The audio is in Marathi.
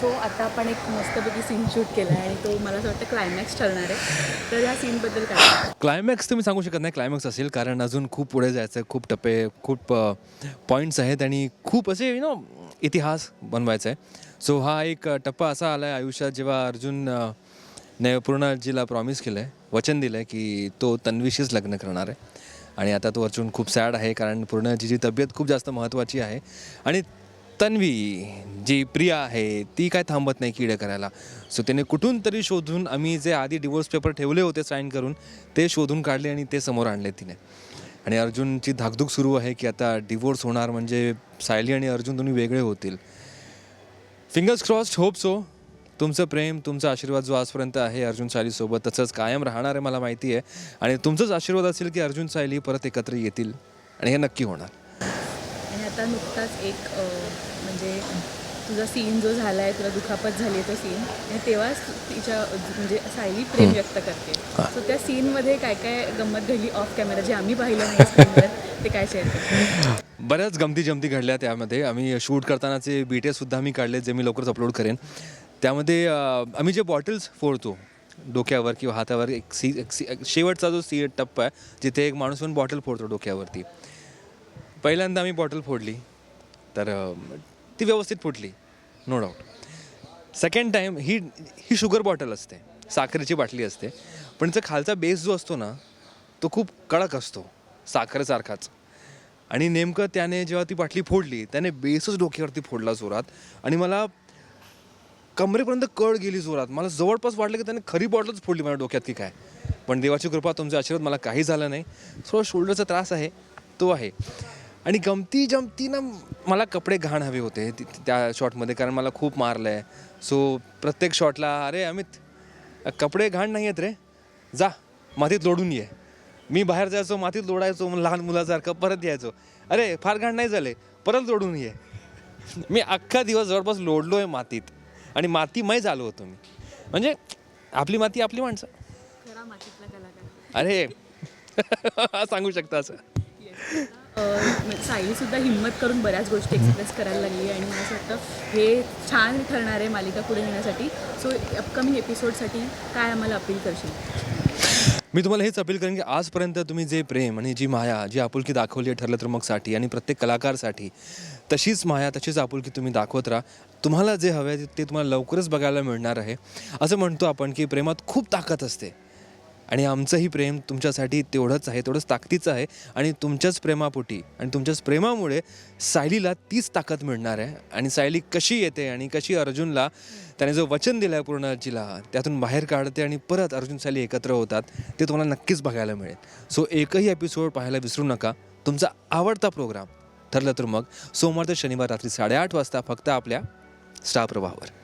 सो आता आपण एक मस्तपैकी सीन शूट केला आहे आणि तो मला असं वाटतं क्लायमॅक्स ठरणार आहे. तर या सीनबद्दल काय क्लायमॅक्स तुम्ही सांगू शकत नाही क्लायमॅक्स असेल. कारण अजून खूप पुढे जायचं आहे खूप टप्पे खूप पॉईंट्स आहेत आणि खूप असे यु नो इतिहास बनवायचा आहे सो हा एक टप्पा असा आला आहे आयुष्यात जेव्हा अर्जुन ने पूर्णाजीला प्रॉमिस केलं आहे वचन दिलं आहे की तो तन्वीशीच लग्न करणार आहे. आणि आता तो अर्जुन खूप सॅड आहे कारण पूर्णाजीची तब्येत खूप जास्त महत्त्वाची आहे. आणि तन्वी जी प्रिया आहे ती काय थांबत नाही किडे करायला. सो त्याने कुठून तरी शोधून आम्ही जे आधी डिवोर्स पेपर ठेवले होते साईन करून ते शोधून काढले आणि ते समोर आणले तिने. आणि अर्जुनची धाकधूक सुरू आहे की आता डिवोर्स होणार म्हणजे सायली आणि अर्जुन दोन्ही वेगळे होतील. फिंगर्स क्रॉस्ड होप सो तुमचं प्रेम तुमचा आशीर्वाद जो आजपर्यंत आहे अर्जुन सायलीसोबत तसंच कायम राहणार आहे मला माहिती आहे. आणि तुमचाच आशीर्वाद असेल की अर्जुन सायली परत एकत्र येतील. आणि हे नक्की होणार. आता नुकताच एक म्हणजे तुझा सीन जो झाला आहे तुला दुखापत झाली आहे तो सीन आणि तेव्हाच तिच्या म्हणजे सायली प्रेम व्यक्त करते. सो त्या सीनमध्ये काय काय गंमत घडली ऑफ कॅमेरा जे आम्ही पाहिलं नाही ते काय शेअर बऱ्याच गमती जमती घडल्या त्यामध्ये. आम्ही शूट करतानाचे बीटेसुद्धा मी काढले जे मी लवकरच अपलोड करेन. त्यामध्ये आम्ही जे बॉटल्स फोडतो डोक्यावर किंवा हातावर एक सी एक सी शेवटचा जो सी टप्पा आहे जिथे एक माणूस पण बॉटल फोडतो डोक्यावरती. पहिल्यांदा आम्ही बॉटल फोडली तर ती व्यवस्थित फुटली नो डाऊट सेकंड टाईम ही ही शुगर बॉटल असते साखरेची बाटली असते पण त्याचा खालचा बेस जो असतो ना तो खूप कडक असतो साखरेसारखाच आणि नेमकं त्याने जेव्हा ती बाटली फोडली त्याने बेसच डोक्यावरती फोडला जोरात आणि मला कमरेपर्यंत कळ गेली जोरात. मला जवळपास वाटलं की त्याने खरी बॉटलच फोडली माझ्या डोक्यात की काय. पण देवाची कृपा तुमचा आशीर्वाद मला काही झालं नाही. थोडा शोल्डरचा त्रास आहे तो आहे. आणि गमती जमती ना मला कपडे घाण हवे होते त्या शॉटमध्ये कारण मला खूप मारलं आहे सो प्रत्येक शॉटला अरे अमित कपडे घाण नाही आहेत रे. जा मातीत लोडून ये. मी बाहेर जायचो मातीत लोडायचो लहान मुलासारखं परत यायचो. अरे फार घाण नाही झाले. परत लोडून ये. मी अख्खा दिवस जवळपास लोडलो आहे मातीत. आणि मातीमय झालो होतो मी. म्हणजे आपली माती आपली माणसं. अरे. सांगू शकता असं. अ, सुद्धा हिंमत करून बऱ्याच गोष्टी एक्सप्रेस करायला लागली आणि मला असं वाटतं हे छान ठरणार आहे मालिका पुढे नेण्यासाठी. सो अपकमिंग एपिसोडसाठी काय आम्हाला अपील करशील? मी तुम्हाला हेच अपील करेन की आजपर्यंत तुम्ही जे प्रेम आणि जी माया जी आपुलकी दाखवली आहे ठरलं तर मगसाठी आणि प्रत्येक कलाकारसाठी तशीच माया तशीच आपुलकी तुम्ही दाखवत राहा. तुम्हाला जे हवे आहे ते तुम्हाला लवकरच बघायला मिळणार आहे. असं म्हणतो आपण की प्रेमात खूप ताकद असते. आणि आमचंही प्रेम तुमच्यासाठी तेवढंच आहे तेवढंच ताकदीचं आहे आणि तुमच्याच प्रेमापोटी आणि तुमच्याच प्रेमामुळे सायलीला तीच ताकद मिळणार आहे. आणि सायली कशी येते आणि कशी अर्जुनला त्याने जो वचन दिलं आहे पूर्णाजीला त्यातून बाहेर काढते आणि परत अर्जुन सायली एकत्र होतात ते तुम्हाला नक्कीच बघायला मिळेल. सो एकही एपिसोड पाहायला विसरू नका. तुमचा आवडता प्रोग्राम ठरलं तर मग सोमवार ते शनिवार रात्री साडेआठ वाजता फक्त आपल्या स्टार प्रवाहावर.